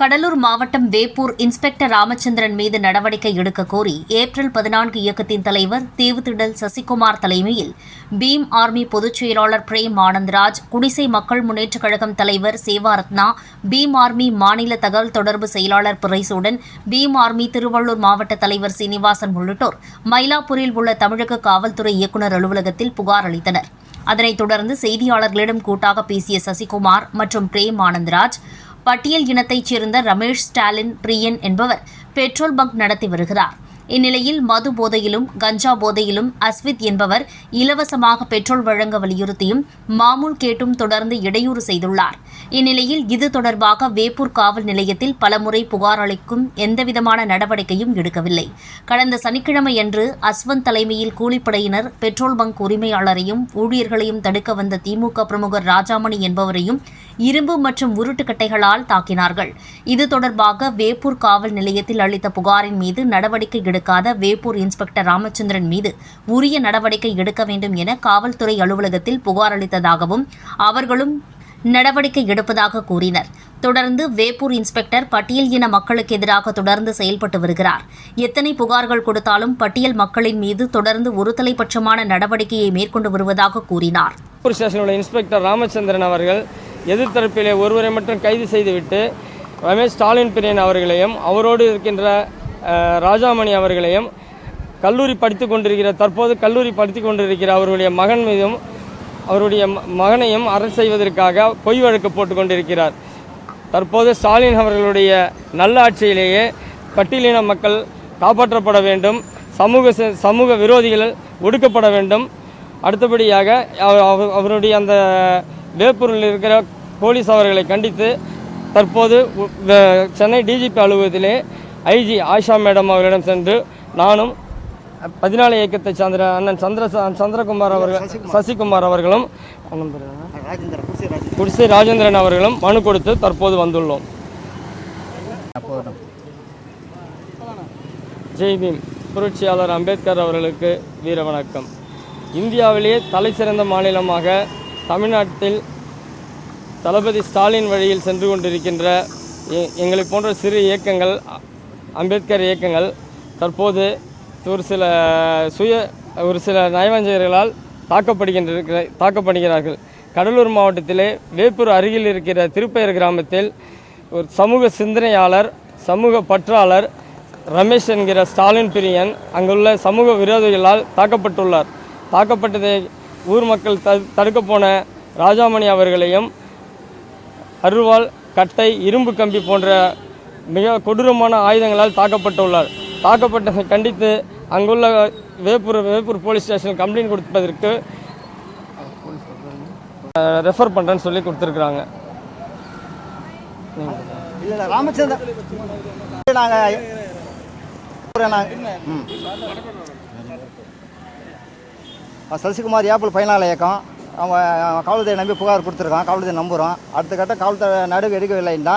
கடலூர் மாவட்டம் வேப்பூர் இன்ஸ்பெக்டர் ராமச்சந்திரன் மீது நடவடிக்கை எடுக்க கோரி ஏப்ரல் பதினான்கு இயக்கத்தின் தலைவர் தீவுத்திடல் சசிகுமார் தலைமையில் பீம் ஆர்மி பொதுச் செயலாளர் பிரேம் ஆனந்த்ராஜ் குடிசை மக்கள் முன்னேற்றக் கழகம் தலைவர் சேவாரத்னா பீம் ஆர்மி மாநில தகவல் தொடர்பு செயலாளர் பிரைசுடன் பீம் ஆர்மி திருவள்ளூர் மாவட்ட தலைவர் சீனிவாசன் உள்ளிட்டோர் மயிலாப்பூரில் உள்ள தமிழக காவல்துறை இயக்குநர் அலுவலகத்தில் புகார் அளித்தனர். அதனைத் தொடர்ந்து செய்தியாளர்களிடம் கூட்டாக பேசிய சசிகுமார் மற்றும் பிரேம் ஆனந்த்ராஜ் பட்டியல் இனத்தைச் சேர்ந்த ரமேஷ் ஸ்டாலின் பிரியன் என்பவர் பெட்ரோல் பங்க் நடத்தி வருகிறார். இந்நிலையில் மது போதையிலும் கஞ்சா போதையிலும் அஸ்வித் என்பவர் இலவசமாக பெட்ரோல் வழங்க வலியுறுத்தியும் மாமூல் கேட்டும் தொடர்ந்து இடையூறு செய்துள்ளார். இந்நிலையில் இது தொடர்பாக வேப்பூர் காவல் நிலையத்தில் பலமுறை புகார் அளிக்கும் எந்தவிதமான நடவடிக்கையும் எடுக்கவில்லை. கடந்த சனிக்கிழமையன்று அஸ்வந்த் தலைமையில் கூலிப்படையினர் பெட்ரோல் பங்க் உரிமையாளரையும் ஊழியர்களையும் தடுக்க வந்த திமுக பிரமுகர் ராஜாமணி என்பவரையும் இரும்பு மற்றும் உருட்டுக்கட்டைகளால் தாக்கினார்கள். இது தொடர்பாக வேப்பூர் காவல் நிலையத்தில் அளித்த புகாரின் மீது நடவடிக்கை எடுக்காத வேப்பூர் இன்ஸ்பெக்டர் ராமச்சந்திரன் மீது உரிய நடவடிக்கை எடுக்க வேண்டும் என காவல்துறை அலுவலகத்தில் புகார் அளித்ததாகவும் அவர்களும் நடவடிக்கை எடுப்பதாக கூறினர். தொடர்ந்து வேப்பூர் இன்ஸ்பெக்டர் பட்டியல் இன மக்களுக்கு எதிராக தொடர்ந்து செயல்பட்டு வருகிறார். எத்தனை புகார்கள் கொடுத்தாலும் பட்டியல் மக்களின் மீது தொடர்ந்து ஒருதலைபட்சமான நடவடிக்கையை மேற்கொண்டு வருவதாக கூறினார். இன்ஸ்பெக்டர் ராமச்சந்திரன் அவர்கள் எதிர்த்தரப்பிலே ஒருவரை மட்டும் கைது செய்துவிட்டு ரமேஷ் ஸ்டாலின் பிரியன் அவர்களையும் அவரோடு இருக்கின்ற ராஜாமணி அவர்களையும் கல்லூரி படித்து கொண்டிருக்கிற தற்போது கல்லூரி படித்து கொண்டிருக்கிற அவருடைய மகன் மீதும் அவருடைய ம- மகனையும் அரசு செய்வதற்காக பொய் வழக்கு போட்டு கொண்டிருக்கிறார். தற்போது ஸ்டாலின் அவர்களுடைய நல்ல ஆட்சியிலேயே பட்டியலின மக்கள் காப்பாற்றப்பட வேண்டும் சமூக சமூக விரோதிகள் ஒடுக்கப்பட வேண்டும். அடுத்தபடியாக அவ- அவருடைய அந்த வேப்பூரில் இருக்கிற போலீஸ் அவர்களை கண்டித்து தற்போது சென்னை டிஜிபி அலுவலகத்திலே ஐஜி ஆஷா மேடம் அவர்களிடம் சென்று நானும் பதினாலு இயக்கத்தை சார்ந்த அண்ணன் சந்திர சந்திரகுமார் அவர்கள் சசிகுமார். அவர்களும் குடிசை ராஜேந்திரன் அவர்களும் மனு கொடுத்து தற்போது வந்துள்ளோம். ஜெய் பீம். புரட்சியாளர் அம்பேத்கர் அவர்களுக்கு வீர வணக்கம். இந்தியாவிலேயே தலை சிறந்த மாநிலமாக தமிழ்நாட்டில் தளபதி ஸ்டாலின் வழியில் சென்று கொண்டிருக்கின்ற எ- எங்களை போன்ற சிறு இயக்கங்கள் அம்பேத்கர் இயக்கங்கள் தற்போது ஒரு சில சுய ஒரு சில நயவஞ்சகர்களால் தாக்கப்படுகின்ற தாக்கப்படுகிறார்கள். கடலூர் மாவட்டத்திலே வேப்பூர் அருகில் இருக்கிற திருப்பெயர் கிராமத்தில் ஒரு சமூக சிந்தனையாளர் சமூக பற்றாளர் ரமேஷ் என்கிற ஸ்டாலின் பிரியன் அங்குள்ள சமூக விரோதிகளால் தாக்கப்பட்டுள்ளார். தாக்கப்பட்டதை ஊர் மக்கள் த தடுக்க போன ராஜாமணி அவர்களையும் அருவாள் கட்டை இரும்பு கம்பி போன்ற மிக கொடூரமான ஆயுதங்களால் தாக்கப்பட்டுள்ளார். தாக்கப்பட்டதை கண்டித்து அங்குள்ள Veppur Veppur police station complaint கொடுப்பதற்கு ரெஃபர் பண்ணுறேன்னு சொல்லி கொடுத்துருக்குறாங்க. இல்லை ராமச்சந்திரன். நாங்கள் சசிகுமார் ஏப்பிள் பயனாளர் இயக்கம். அவன் காவல்துறை நம்பி புகார் கொடுத்துருக்கான். காவல்துறை நம்புகிறோம் அடுத்த கட்ட காவல்துறை நடுவு எடுக்கவில்லைன்னா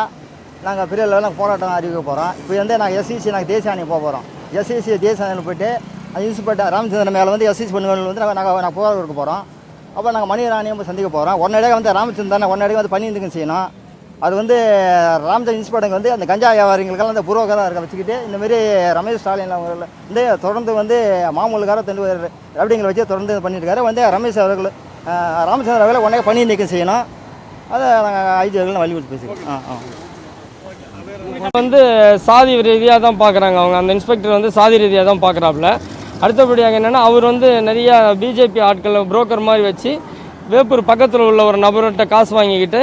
நாங்கள் பெரிய லெவலில் போராட்டம் அறிவிக்க போகிறோம் இப்போ வந்து நாங்கள் எஸ்சிசி நாங்கள் தேசிய ஆணையம் போக போகிறோம் எஸ்சிசி தேசிய ஆணையம் போயிட்டு அந்த இன்ஸ்பெக்டர் ராமச்சந்திரன் மேலே வந்து எஸ்சிசி பண்ணுங்கள் வந்து நாங்கள் நாங்கள் நாங்கள் புகார் கொடுக்க போகிறோம் அப்போ நாங்கள் மணி ராணியம் சந்திக்க போகிறோம் உடனடியாக வந்து ராமச்சந்திரன் உடனடியாக வந்து பண்ணி இருந்துங்க செய்யணும். அது வந்து ராம்தாஸ் இன்ஸ்பெக்டர் வந்து அந்த கஞ்சா வியாபாரிகளுக்கெல்லாம் அந்த புரோக்கராக இருக்க வச்சுக்கிட்டு இந்த மாதிரி ரமேஷ் ஸ்டாலின் அவர்கள் வந்து தொடர்ந்து வந்து மாமூலுக்கார தண்டு ரவுடிங்களை வச்சு தொடர்ந்து பண்ணிட்டுருக்காரு. இருக்காரு வந்து ரமேஷ் அவர்கள் ராமச்சந்திர அவர்களை உடனே பணி நீக்கம் செய்யணும். அதை நாங்கள் ஐஜிவர்கள் வலியுறுத்தி பேசிக்கிறோம். ஆ ஆ. வந்து சாதி ரீதியாக தான் பார்க்குறாங்க அவங்க. அந்த இன்ஸ்பெக்டர் வந்து சாதி ரீதியாக தான் பார்க்குறாப்புல அடுத்தபடியாக என்னென்னா அவர் வந்து நிறைய பிஜேபி ஆட்களை புரோக்கர் மாதிரி வச்சு வேப்பூர் பக்கத்தில் உள்ள ஒரு நபர்கிட்ட காசு வாங்கிக்கிட்டு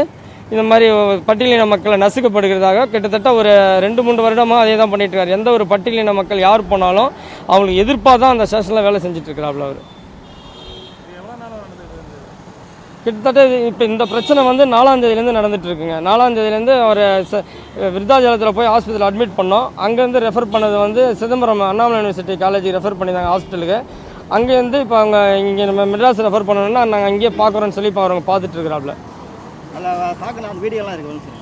இந்த மாதிரி பட்டியலின மக்களை நசுக்கப்படுகிறதாக கிட்டத்தட்ட ஒரு ரெண்டு மூணு வருடமாக அதே தான் பண்ணிட்டு இருக்காரு எந்த ஒரு பட்டியலின மக்கள் யார் போனாலும் அவங்களுக்கு எதிர்ப்பாக தான் அந்த ஸ்டேஷனில் வேலை செஞ்சுட்டு இருக்கிறாப்புல அவர். கிட்டத்தட்ட இப்போ இந்த பிரச்சனை வந்து நாலாம் தேதியிலேருந்து நடந்துட்டு இருக்குங்க நாலாம் தேதியிலேருந்து அவர் ச- போய் ஹாஸ்பிட்டல் அட்மிட் பண்ணோம். அங்கேருந்து ரெஃபர் பண்ணது வந்து சிதம்பரம் அண்ணாமலை யூனிவர்சிட்டி காலேஜுக்கு ரெஃபர் பண்ணியிருந்தாங்க ஹாஸ்பிட்டலுக்கு அங்கேருந்து இப்போ அவங்க இங்கே நம்ம மெட்ராஸ் ரெஃபர் பண்ணணும்னா நாங்கள் அங்கேயே பார்க்குறோன்னு சொல்லி இப்போ அவங்க பார்த்துட்டு இருக்கிறாப்புல அதில் பார்க்கணும் அந்த வீடியோலாம் இருக்குது